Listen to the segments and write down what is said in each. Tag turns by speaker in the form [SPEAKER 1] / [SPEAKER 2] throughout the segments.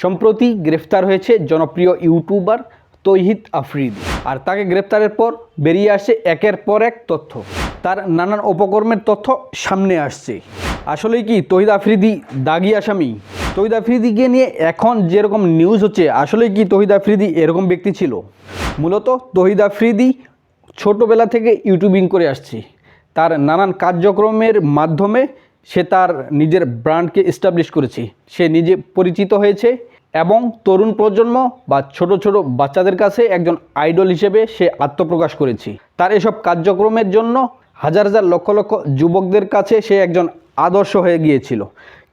[SPEAKER 1] সম্প্রতি গ্রেফতার হয়েছে জনপ্রিয় ইউটিউবার তৌহিদ আফ্রিদি। আর তাকে গ্রেফতারের পর বেরিয়ে আসে একের পর এক তথ্য। তার নানান উপকর্মের তথ্য সামনে আসছে। আসলে কি তহিদ আফ্রিদি দাগি আসামি? তহিদ আফ্রিদিকে নিয়ে এখন যেরকম নিউজ হচ্ছে আসলে কি তহিদ আফ্রিদি এরকম ব্যক্তি ছিল? মূলত তহিদ আফ্রিদি ছোটোবেলা থেকে ইউটিউবিং করে আসছে। তার নানান কার্যক্রমের মাধ্যমে সে তার নিজের ব্র্যান্ডকে এস্টাবলিশ করেছে। সে নিজে পরিচিত হয়েছে এবং তরুণ প্রজন্ম বা ছোট ছোট বাচ্চাদের কাছে একজন আইডল হিসেবে সে আত্মপ্রকাশ করেছে। তার এসব কার্যক্রমের জন্য হাজার হাজার লক্ষ লক্ষ যুবকদের কাছে সে একজন আদর্শ হয়ে গিয়েছিল।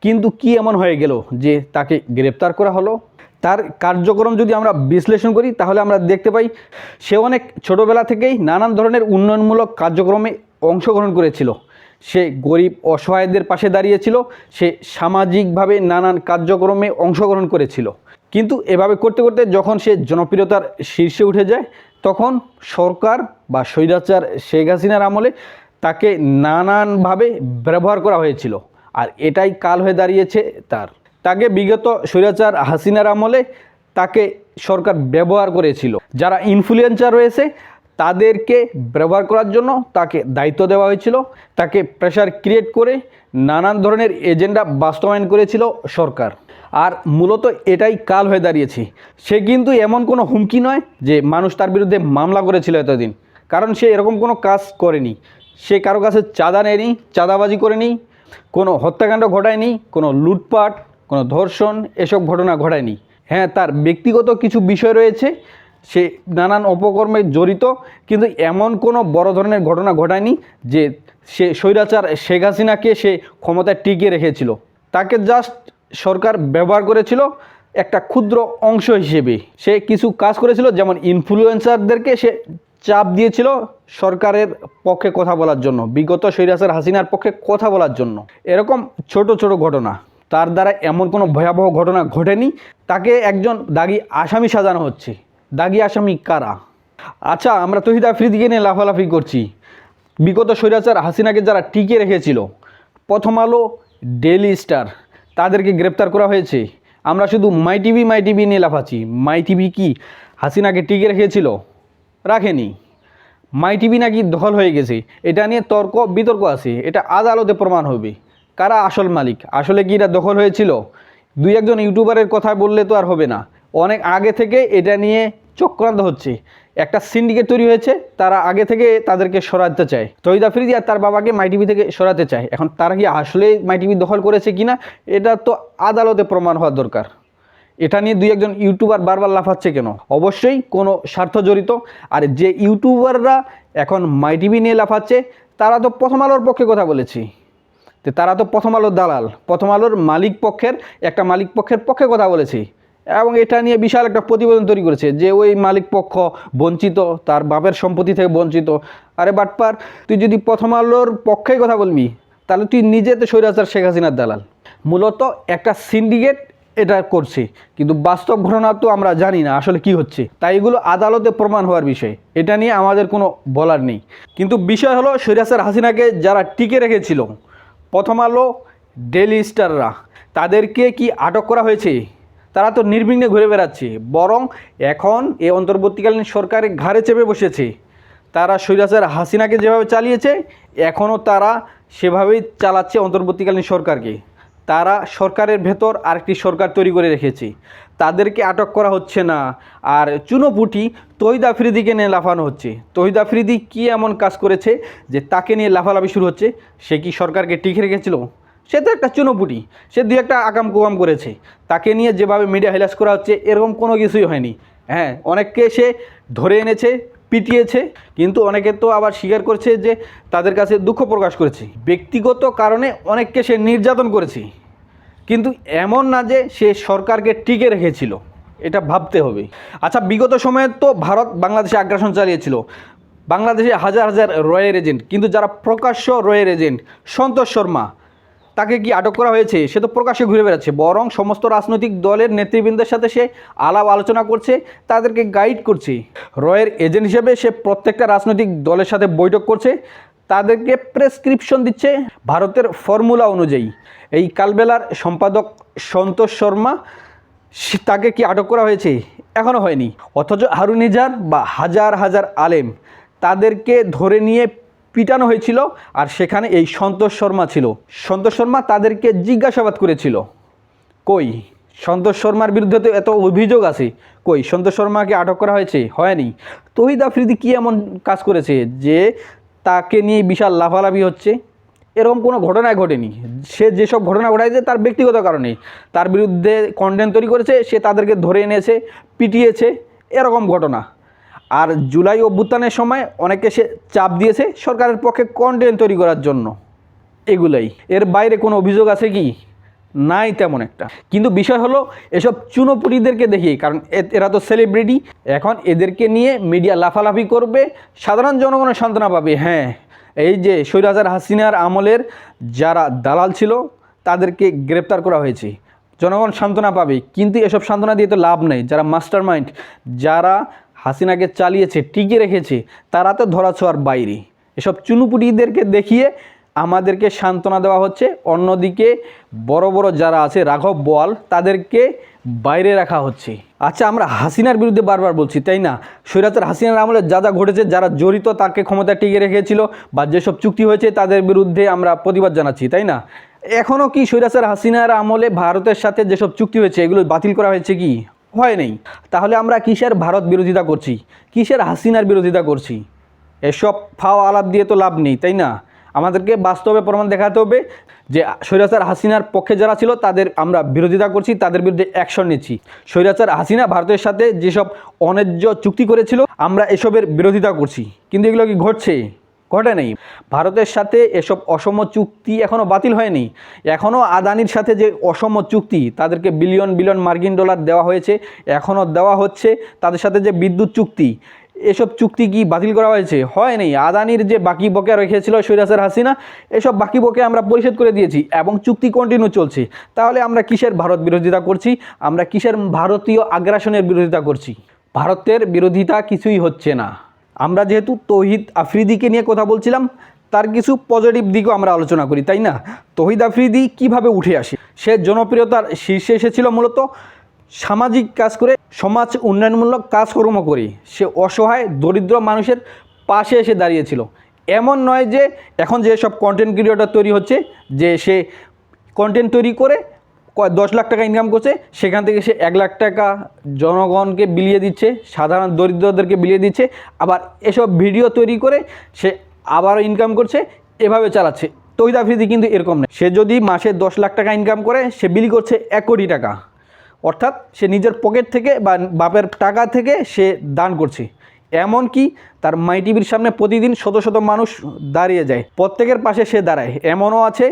[SPEAKER 1] কিন্তু কি এমন হয়ে গেল যে তাকে গ্রেপ্তার করা হলো? তার কার্যক্রম যদি আমরা বিশ্লেষণ করি, তাহলে আমরা দেখতে পাই সে অনেক ছোটোবেলা থেকেই নানান ধরনের উন্নয়নমূলক কার্যক্রমে অংশগ্রহণ করেছিল। সে গরিব অসহায়দের পাশে দাঁড়িয়েছিল, সে সামাজিকভাবে নানান কার্যক্রমে অংশগ্রহণ করেছিল। কিন্তু এভাবে করতে করতে যখন সে জনপ্রিয়তার শীর্ষে উঠে যায়, তখন সরকার বা স্বৈরাচার শেখ হাসিনার আমলে তাকে নানানভাবে ব্যবহার করা হয়েছিল আর এটাই কাল হয়ে দাঁড়িয়েছে তার। তাকে বিগত স্বৈরাচার হাসিনার আমলে তাকে সরকার ব্যবহার করেছিল। যারা ইনফ্লুয়েন্সার রয়েছে তাদেরকে ব্যবহার করার জন্য তাকে দায়িত্ব দেওয়া হয়েছিল। তাকে প্রেশার ক্রিয়েট করে নানান ধরনের এজেন্ডা বাস্তবায়ন করেছিল সরকার। আর মূলত এটাই কাল হয়ে দাঁড়িয়েছে। সে কিন্তু এমন কোনো হুমকি নয় যে মানুষ তার বিরুদ্ধে মামলা করেছিল এতদিন। কারণ সে এরকম কোনো কাজ করেনি। সে কারও কাছে চাঁদা নেয়নি, চাঁদাবাজি করেনি, কোনো হত্যাকাণ্ড ঘটায়নি, কোনো লুটপাট, কোনো ধর্ষণ এসব ঘটনা ঘটায়নি। হ্যাঁ তার ব্যক্তিগত কিছু বিষয় রয়েছে। সে নানান অপকর্মে জড়িত, কিন্তু এমন কোনো বড় ধরনের ঘটনা ঘটায়নি যে সে স্বৈরাচার শেখ হাসিনাকে সে ক্ষমতায় টিকিয়ে রেখেছিল। তাকে জাস্ট সরকার ব্যবহার করেছিল একটা ক্ষুদ্র অংশ হিসেবে। সে কিছু কাজ করেছিল, যেমন ইনফ্লুয়েন্সারদেরকে সে চাপ দিয়েছিল সরকারের পক্ষে কথা বলার জন্য, বিগত স্বৈরাচার হাসিনার পক্ষে কথা বলার জন্য। এরকম ছোট ছোট ঘটনা, তার দ্বারা এমন কোনো ভয়াবহ ঘটনা ঘটেনি। তাকে একজন দাগি আসামি সাজানো হচ্ছে। দাগি আসামি কারা? আচ্ছা আমরা তহিদ আফ্রিদিকে নিয়ে লাফালাফি করছি। বিগত স্বৈরাচার হাসিনাকে যারা টিকে রেখেছিল, প্রথম আলো ডেলি স্টার, তাদেরকে গ্রেপ্তার করা হয়েছে। আমরা শুধু মাই টিভি মাই টিভি নিয়ে লাফাচ্ছি। মাই টিভি কি হাসিনাকে টিকে রেখেছিল? রাখেনি। মাই টিভি নাকি দখল হয়ে গেছে? এটা নিয়ে তর্ক, বিতর্ক আছে। এটা আদালতে প্রমাণ হবে। কারা আসল মালিক? আসলে কি এটা দখল হয়েছিল? দুই একজন ইউটিউবারের কথা বললে তো আর হবে না। অনেক আগে থেকে এটা নিয়ে চক্রান্ত হচ্ছে। একটা সিন্ডিকেট তৈরি হয়েছে, তারা আগে থেকে তাদেরকে সরাতে চায়। তহিদ আফ্রিদি আর তার বাবাকে মাই টিভি থেকে সরাতে চায়। এখন তারা কি আসলে মাই টিভি দখল করেছে কিনা, এটা তো আদালতে প্রমাণ হওয়ার দরকার। এটা নিয়ে দুই একজন ইউটিউবার বারবার লাফাচ্ছে কেন? অবশ্যই কোনো স্বার্থ জড়িত। আর যে ইউটিউবাররা এখন মাই টিভি নিয়ে লাফাচ্ছে, তারা তো প্রথম আলোর পক্ষে কথা বলেছি। তারা তো প্রথম আলোর দালাল। প্রথম আলোর মালিক পক্ষের, একটা মালিক পক্ষের পক্ষে কথা বলেছি। এবং এটা নিয়ে বিশাল একটা প্রতিবেদন তৈরি করেছে যে ওই মালিক পক্ষ বঞ্চিত, তার বাপের সম্পত্তি থেকে বঞ্চিত। আরে বাটপার, তুই যদি প্রথম আলোর পক্ষেই কথা বলবি, তাহলে তুই নিজে তো স্বৈরাচার শেখ হাসিনার দালাল। মূলত একটা সিন্ডিকেট এটা করছে, কিন্তু বাস্তব ঘটনা তো আমরা জানি না আসলে কি হচ্ছে। তাই এগুলো আদালতে প্রমাণ হওয়ার বিষয়, এটা নিয়ে আমাদের কোনো বলার নেই। কিন্তু বিষয় হলো সৈরাসার হাসিনাকে যারা টিকে রেখেছিল, প্রথম আলো ডেলি স্টাররা, তাদেরকে কি আটক করা হয়েছে? তারা তো নির্বিঘ্নে ঘুরে বেড়াচ্ছে। বরং এখন এ অন্তর্বর্তীকালীন সরকারে ঘাড়ে চেপে বসেছে। তারা সৈরাসার হাসিনাকে যেভাবে চালিয়েছে, এখনও তারা সেভাবেই চালাচ্ছে অন্তর্বর্তীকালীন সরকারকে। তারা সরকারের ভেতর আরেকটি সরকার তৈরি করে রেখেছে। তাদেরকে আটক করা হচ্ছে না। আর চুনোপুটি তহিদ আফ্রিদিকে নিয়ে লাফানো হচ্ছে। তহিদ আফ্রিদি কী এমন কাজ করেছে যে তাকে নিয়ে লাফালাফি শুরু হচ্ছে, সে কি সরকারকে টিকে রেখেছিল? সে তো একটা চুনোপুটি, সে দুই একটা আকাম কুকাম করেছে। তাকে নিয়ে যেভাবে মিডিয়া হেলাস করা হচ্ছে, এরকম কোনো কিছুই হয়নি। হ্যাঁ অনেককে সে ধরে এনেছে, পিটিয়েছে, কিন্তু অনেকে তো আবার স্বীকার করছে যে তাদের কাছে দুঃখ প্রকাশ করেছে। ব্যক্তিগত কারণে অনেককে সে নির্যাতন করেছে। কিন্তু এমন না যে সে সরকারকে টিকে রেখেছিল, এটা ভাবতে হবে। আচ্ছা বিগত সময়ে তো ভারত বাংলাদেশে আগ্রাসন চালিয়েছিল। বাংলাদেশে হাজার হাজার রয়ের এজেন্ট, কিন্তু যারা প্রকাশ্য রয়ের এজেন্ট, সন্তোষ শর্মা তাকে কি আটক করা হয়েছে সে তো প্রকাশ্যে ঘুরে বেড়াচ্ছে। বরং সমস্ত রাজনৈতিক দলের নেতৃবৃন্দের সাথে সে আলাপ আলোচনা করছে, তাদেরকে গাইড করছে। রয়ের এজেন্ট হিসেবে সে প্রত্যেকটা রাজনৈতিক দলের সাথে বৈঠক করছে, তাদেরকে প্রেসক্রিপশন দিচ্ছে ভারতের ফর্মুলা অনুযায়ী। এই কালবেলার সম্পাদক সন্তোষ শর্মা তাকে কি আটক করা হয়েছে? এখনও হয়নি। অথচ হারুনিজার বা হাজার হাজার আলেম তাদেরকে ধরে নিয়ে পিটানো হয়েছিল আর সেখানে এই সন্তোষ শর্মা ছিল। সন্তোষ শর্মা তাদেরকে জিজ্ঞাসাবাদ করেছিল, কই, সন্তোষ শর্মার বিরুদ্ধে তো এত অভিযোগ আছে, কই, সন্তোষ শর্মাকে আটক করা হয়েছে? হয়নি। তহিদ আফ্রিদি কি এমন কাজ করেছে যে তাকে নিয়ে বিশাল লাফালাফি হচ্ছে? এরকম কোনো ঘটনায় ঘটেনি। সে যেসব ঘটনা ঘটাইছে তার ব্যক্তিগত কারণে। তার বিরুদ্ধে কন্টেন্ট তৈরি করেছে, সে তাদেরকে ধরে এনেছে, পিটিয়েছে, এরকম ঘটনা। আর জুলাই অভ্যুত্থানের সময় অনেকে সে চাপ দিয়েছে সরকারের পক্ষে কন্টেন্ট তৈরি করার জন্য। এগুলাই। এর বাইরে কোনো অভিযোগ আছে কি? নাই তেমন একটা। কিন্তু বিষয় হলো, এসব চুনোপুটিদেরকে দেখি কারণ এরা তো সেলিব্রিটি এখন এদেরকে নিয়ে মিডিয়া লাফালাফি করবে, সাধারণ জনগণের সান্ত্বনা পাবে। হ্যাঁ এই যে সৈরাজার হাসিনার আমলের যারা দালাল ছিল, তাদেরকে গ্রেপ্তার করা হয়েছে। জনগণ সান্ত্বনা পাবে, কিন্তু এসব সান্ত্বনা দিয়ে তো লাভ নেই। যারা মাস্টার মাইন্ড যারা হাসিনাকে চালিয়েছে টিকে রেখেছে, তারা তো ধরাছোঁয়ার বাইরে। এসব চুনুপুটিদেরকে দেখিয়ে আমাদেরকে সান্ত্বনা দেওয়া হচ্ছে। অন্যদিকে বড় বড় যারা আছে, রাঘব বোয়াল, তাদেরকে বাইরে রাখা হচ্ছে। আচ্ছা আমরা হাসিনার বিরুদ্ধে বারবার বলছি, তাই না? সৈরাতের হাসিনার আমলে যা যা ঘটেছে, যারা জড়িত, তাকে ক্ষমতা টিকে রেখেছিল বা যেসব চুক্তি হয়েছে, তাদের বিরুদ্ধে আমরা প্রতিবাদ জানাচ্ছি, তাই না? এখনও কি সৈরাসের হাসিনার আমলে ভারতের সাথে যেসব চুক্তি হয়েছে, এগুলো বাতিল করা হয়েছে কি? হয় নেই। তাহলে আমরা কিসের ভারত বিরোধিতা করছি? কিসের হাসিনার বিরোধিতা করছি? এসব ফাও আলাপ দিয়ে তো লাভ নেই, তাই না? আমাদেরকে বাস্তবে প্রমাণ দেখাতে হবে যে স্বৈরাচার হাসিনার পক্ষে যারা ছিল, তাদের আমরা বিরোধিতা করছি, তাদের বিরুদ্ধে অ্যাকশন নিচ্ছি। স্বৈরাচার হাসিনা ভারতের সাথে যেসব অন্যায্য চুক্তি করেছিল, আমরা এসবের বিরোধিতা করছি। কিন্তু এগুলো কি ঘটছে? ঘটে নেই। ভারতের সাথে এসব অসম চুক্তি এখনও বাতিল হয়নি। এখনও আদানির সাথে যে অসম চুক্তি, তাদেরকে বিলিয়ন বিলিয়ন মার্কিন ডলার দেওয়া হয়েছে এখনও দেওয়া হচ্ছে তাদের সাথে যে বিদ্যুৎ চুক্তি, এসব চুক্তি কি বাতিল করা হয়েছে? হয়নি আদানির যে বাকি বকেয়া রেখেছিল সৈরাসের হাসিনা, এসব বাকি বকেয়া আমরা পরিশোধ করে দিয়েছি এবং চুক্তি কন্টিনিউ চলছে। তাহলে আমরা কিসের ভারত বিরোধিতা করছি? আমরা কিসের ভারতীয় আগ্রাসনের বিরোধিতা করছি? ভারতের বিরোধিতা কিছুই হচ্ছে না। আমরা যেহেতু তৌহিদ আফ্রিদিকে নিয়ে কথা বলছিলাম, তার কিছু পজিটিভ দিকও আমরা আলোচনা করি, তাই না? তৌহিদ আফ্রিদি কীভাবে উঠে আসে? সে জনপ্রিয়তার শীর্ষে এসেছিল মূলত সামাজিক কাজ করে, সমাজ উন্নয়নমূলক কাজকর্ম করে। সে অসহায়, দরিদ্র মানুষের পাশে এসে দাঁড়িয়েছিল। এমন নয় যে এখন যে সব কন্টেন্ট ক্রিয়েটর তৈরি হচ্ছে, যে সে কন্টেন্ট তৈরি করে দশ লাখ টাকা ইনকাম করছে, সেখান থেকে সে এক লাখ টাকা জনগণকে বিলিয়ে দিচ্ছে, সাধারণ দরিদ্রদেরকে বিলিয়ে দিচ্ছে, আবার এসব ভিডিও তৈরি করে সে আবারও ইনকাম করছে, এভাবে চালাচ্ছে। তৈদ আফ্রিদি কিন্তু এরকম নয় সে যদি মাসে দশ লাখ টাকা ইনকাম করে, সে বিলি করছে এক কোটি টাকা। অর্থাৎ সে নিজের পকেট থেকে বা বাপের টাকা থেকে সে দান করছে। এমন কি তার মাই টিভির সামনে প্রতিদিন শত শত মানুষ দাঁড়িয়ে যায়। প্রত্যেকের পাশে সে দাঁড়ায়। এমনও আছে,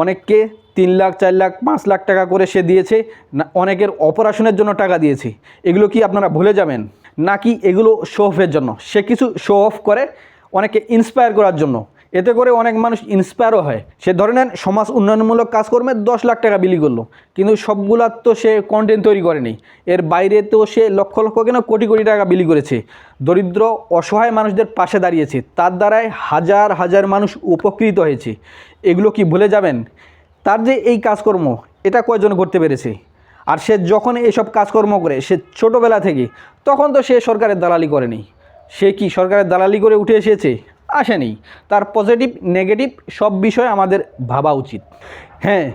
[SPEAKER 1] অনেককে তিন লাখ, চার লাখ, পাঁচ লাখ টাকা করে সে দিয়েছে। না, অনেকের অপারেশনের জন্য টাকা দিয়েছে। এগুলো কি আপনারা ভুলে যাবেন? নাকি এগুলো শো অফের জন্য? সে কিছু শো অফ করে অনেকে ইন্সপায়ার করার জন্য। এতে করে অনেক মানুষ ইন্সপায়ারও হয়। সে ধরে নেন, সমাজ উন্নয়নমূলক কাজকর্মে দশ লাখ টাকা বিলি করল। কিন্তু সবগুলার তো সে কন্টেন্ট তৈরি করেনি। এর বাইরে তো সে লক্ষ লক্ষ কেন কোটি কোটি টাকা বিলি করেছে? দরিদ্র, অসহায় মানুষদের পাশে দাঁড়িয়েছে। তার দ্বারাই হাজার হাজার মানুষ উপকৃত হয়েছে। এগুলো কি ভুলে যাবেন? তার যে এই কাজকর্ম, এটা কয়জন করতে পেরেছে? আর সে যখন এইসব কাজকর্ম করে, সে ছোটোবেলা থেকে, তখন তো সে সরকারের দালালি করেনি। সে কি সরকারের দালালি করে উঠে এসেছে? আসেনি। তার পজিটিভ নেগেটিভ সব বিষয় আমাদের ভাবা উচিত। হ্যাঁ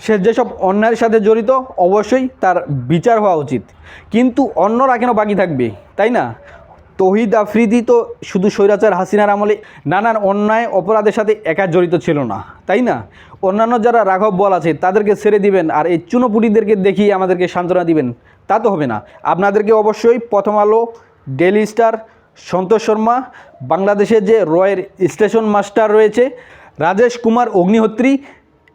[SPEAKER 1] সে যেসব অন্যায়ের সাথে জড়িত, অবশ্যই তার বিচার হওয়া উচিত। কিন্তু অন্যরা কেন বাকি থাকবে? তাই না? তহিদ আফ্রিদি তো শুধু স্বৈরাচার হাসিনার আমলে নানান অন্যায় অপরাধের সাথে একা জড়িত ছিল না, তাই না? অন্যান্য যারা রাঘব বল আছে, তাদেরকে ছেড়ে দিবেন আর এই চুনোপুটিদেরকে দেখিয়ে আমাদেরকে সান্ত্বনা দিবেন। তা তো হবে না। আপনাদেরকে অবশ্যই প্রথম আলো ডেলি স্টার, সন্তোষ শর্মা, বাংলাদেশের যে রয়ের স্টেশন মাস্টার রয়েছে, রাজেশ কুমার অগ্নিহোত্রী,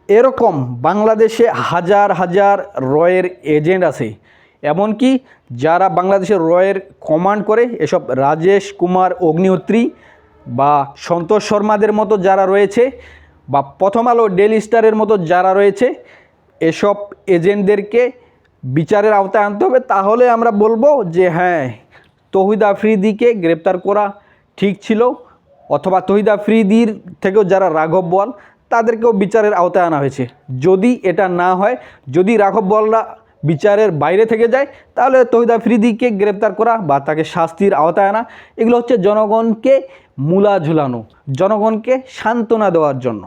[SPEAKER 1] এরকম বাংলাদেশে হাজার হাজার রয়ের এজেন্ট আছে। এমনকি যারা বাংলাদেশের রয়ের কমান্ড করে, এসব রাজেশ কুমার অগ্নিহোত্রী বা সন্তোষ শর্মাদের মতো যারা রয়েছে বা প্রথম আলো ডেলি স্টারের মতো যারা রয়েছে, এসব এজেন্টদেরকে বিচারের আওতায় আনতে হবে। তাহলে আমরা বলব যে হ্যাঁ তহিদ আফ্রিদিকে গ্রেপ্তার করা ঠিক ছিল অথবা তহিদ আফ্রিদির থেকেও যারা রাঘব বল, তাদেরকেও বিচারের আওতায় আনা হয়েছে। যদি এটা না হয়, যদি রাঘব বলরা বিচারের বাইরে থেকে যায়, তাহলে তহিদ আফ্রিদিকে গ্রেপ্তার করা বা তাকে শাস্তির আওতায় আনা, এগুলো হচ্ছে জনগণকে মূলা ঝুলানো, জনগণকে সান্ত্বনা দেওয়ার জন্য।